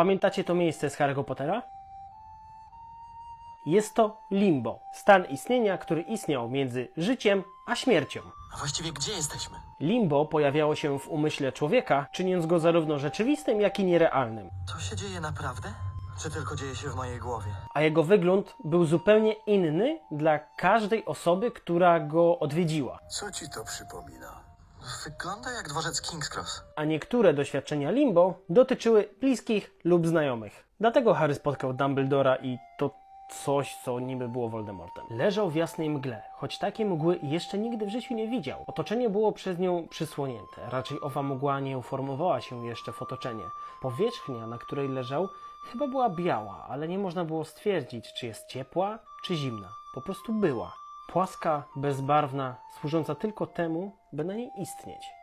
Pamiętacie to miejsce z Harry'ego Pottera? Jest to limbo, stan istnienia, który istniał między życiem a śmiercią. A właściwie gdzie jesteśmy? Limbo pojawiało się w umyśle człowieka, czyniąc go zarówno rzeczywistym, jak i nierealnym, To się dzieje naprawdę? Czy tylko dzieje się w mojej głowie? a jego wygląd był zupełnie inny dla każdej osoby, która go odwiedziła. Co ci to przypomina? Wygląda jak dworzec King's Cross. a niektóre doświadczenia Limbo dotyczyły bliskich lub znajomych. Dlatego Harry spotkał Dumbledora i to coś, co niby było Voldemortem. Leżał w jasnej mgle, choć takiej mgły jeszcze nigdy w życiu nie widział. Otoczenie było przez nią przysłonięte. Raczej owa mgła nie uformowała się jeszcze w otoczenie. Powierzchnia, na której leżał, chyba była biała, ale nie można było stwierdzić, czy jest ciepła, czy zimna. Po prostu była. Płaska, bezbarwna, służąca tylko temu, by na niej istnieć.